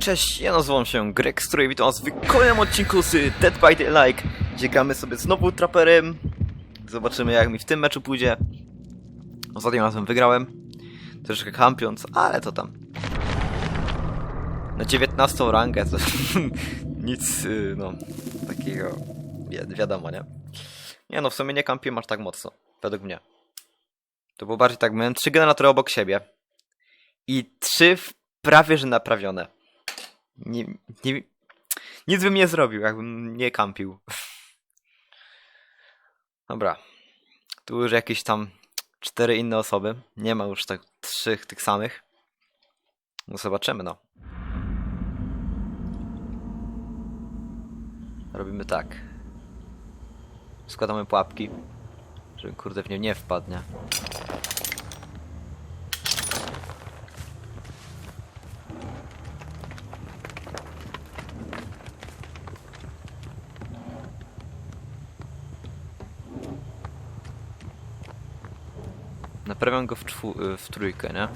Cześć, ja nazywam się Greg, z której witam was w kolejnym odcinku z Dead by Daylight, gdzie gramy sobie znowu traperem. Zobaczymy jak mi w tym meczu pójdzie. Ostatnim razem wygrałem, troszkę kampiąc, ale to tam. Na 19 rangę to nic, y, no, takiego, wi- wiadomo, nie? Nie no, w sumie nie kampiłem aż tak mocno, według mnie. To było bardziej tak, miałem trzy generatory obok siebie i trzy prawie że naprawione. Nie, nie, nic bym nie zrobił, jakbym nie kampił. Dobra. Tu już jakieś tam cztery inne osoby. Nie ma już tak trzech tych samych. No zobaczymy, no. Robimy tak. Składamy pułapki. Żeby kurde w nie nie wpadnie. Naprawiam go w, czwu- w trójkę, nie?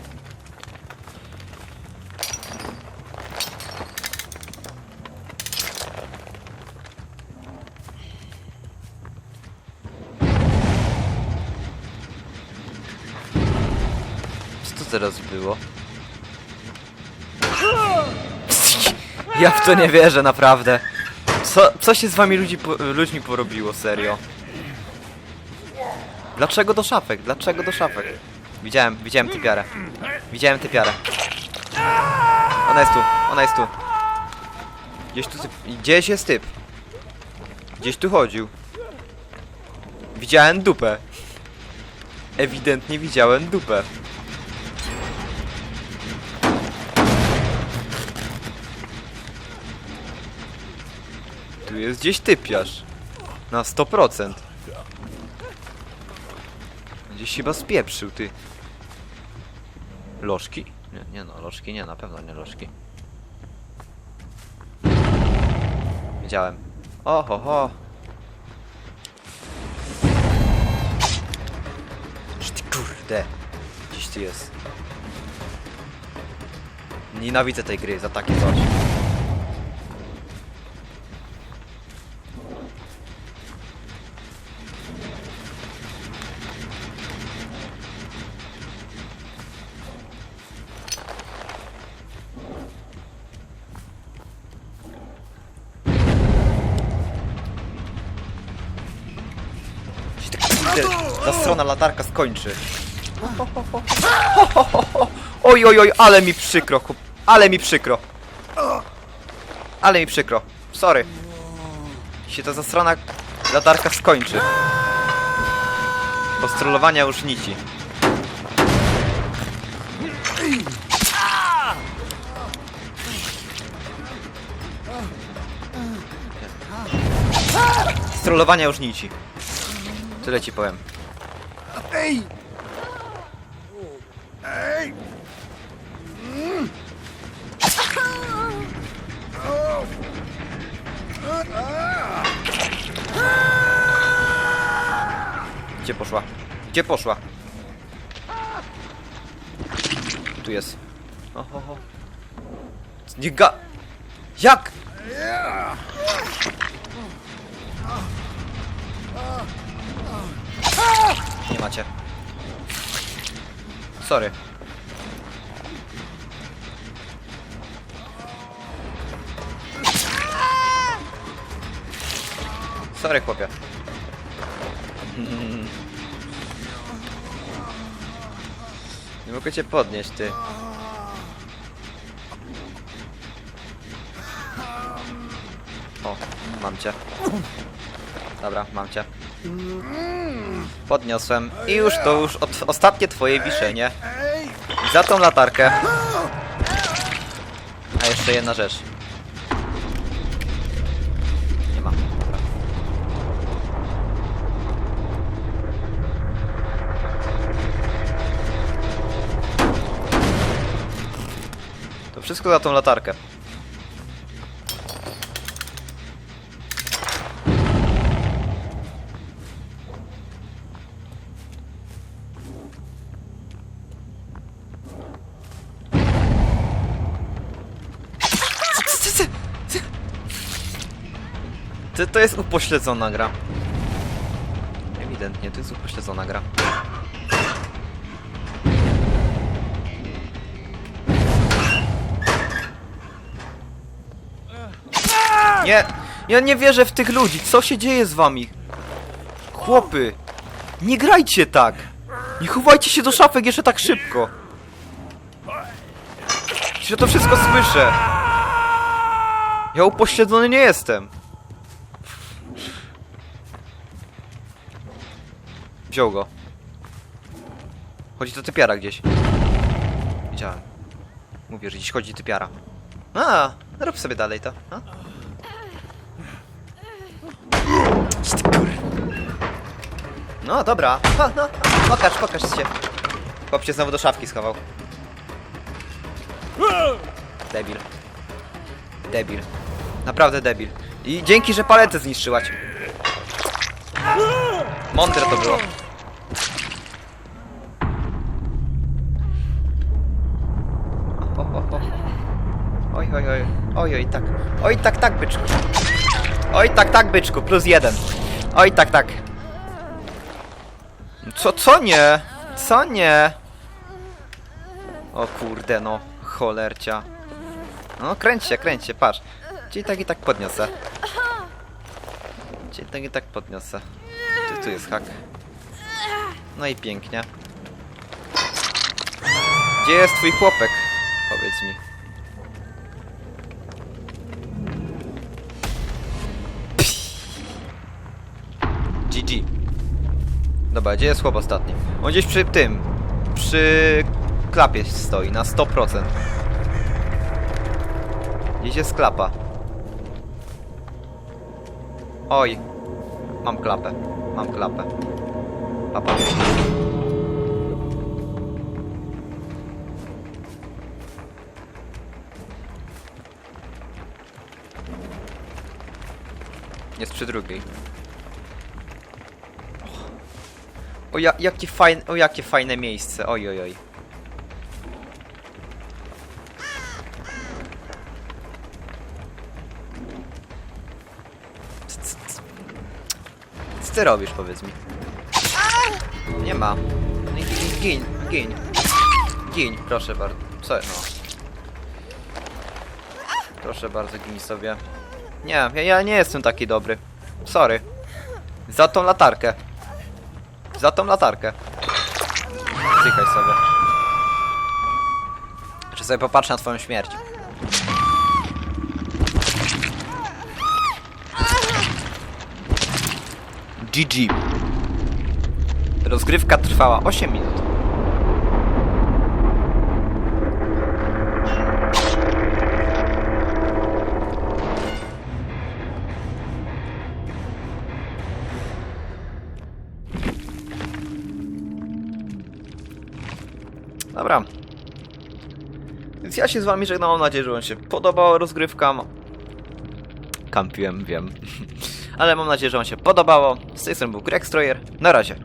Co teraz było? Ja w to nie wierzę, naprawdę. Co, co się z wami ludzi, po, ludźmi porobiło, serio? Dlaczego do szafek? Dlaczego do szafek? Widziałem, widziałem typiarę. Widziałem typiarę. Ona jest tu, ona jest tu. Gdzieś tu typ... Gdzieś jest typ. Gdzieś tu chodził. Widziałem dupę. Ewidentnie widziałem dupę. Tu jest gdzieś typiarz. Na 100%. Gdzieś chyba spieprzył, ty. Lożki? Nie, nie no, lożki nie, na pewno nie lożki. Widziałem. Oho, ho. Ty kurde. Gdzieś tu jest. Nienawidzę tej gry za takie coś. Gdzieś tak kurde, ta strona latarka skończy. Oj, oj, oj, ale mi przykro, ale mi przykro. Ale mi przykro. Sorry. Się ta zastrona latarka skończy. Bo strollowania już nici. Strollowania już nici. Tyle ci powiem. Gdzie poszła? Gdzie poszła? Tu jest. Oho, ho. Nie ga... Jak? Nie macie. Sorry. Sorry, chłopie. Nie mogę cię podnieść, ty. O, mam cię. Dobra, mam cię. Podniosłem. I już to już ostatnie twoje wiszenie. Za tą latarkę. A jeszcze jedna rzecz. Nie ma. To wszystko za tą latarkę. To, to jest upośledzona gra. Ewidentnie, to jest upośledzona gra. Nie! Ja nie wierzę w tych ludzi! Co się dzieje z wami? Chłopy! Nie grajcie tak! Nie chowajcie się do szafek jeszcze tak szybko! Że to wszystko słyszę! Ja upośledzony nie jestem! Wziął go. Chodzi do typiara gdzieś. Widziałem. Mówię, że gdzieś chodzi typiara. A, rób sobie dalej to. A? Kur... No dobra. Ha, no, pokaż, pokaż się. Chłop się znowu do szafki schował. Debil. Debil. Naprawdę debil. I dzięki, że paletę zniszczyłaś. Mądre to było. O, o, o. Oj, oj, oj. Oj, oj, tak. Oj, tak, tak, byczku. Oj, tak, tak, byczku. Plus jeden. Oj, tak, tak. Co, co nie? Co nie? O kurde, no. Cholercia. No, kręć się, kręć się, patrz. Cię i tak i tak podniosę. Cię i tak i tak podniosę. Tu, tu jest hak. No i pięknie. Gdzie jest twój chłopek? Powiedz mi. Dobra, gdzie jest chłop ostatni? On gdzieś przy tym. Przy klapie stoi na 100%. Gdzieś jest klapa. Oj. Mam klapę. Mam klapę. Papa. Jest przy drugiej. O, ja, jakie fajne, o jakie fajne miejsce. Oj, oj, oj. Co ty robisz, powiedz mi? Nie ma. No Gin, gin, gin. Gin, proszę bardzo. Co, no. Proszę bardzo, gin sobie. Nie, ja, ja nie jestem taki dobry. Sorry. Za tą latarkę. Za tą latarkę. Zykaj sobie. Czy sobie popatrz na twoją śmierć. GG. Rozgrywka trwała 8 minut. Dobra. Więc ja się z wami żegnam, mam nadzieję, że wam się podobała rozgrywka. Kampiłem, wiem. Ale mam nadzieję, że wam się podobało. Z tej strony był Greg Stroyer. Na razie.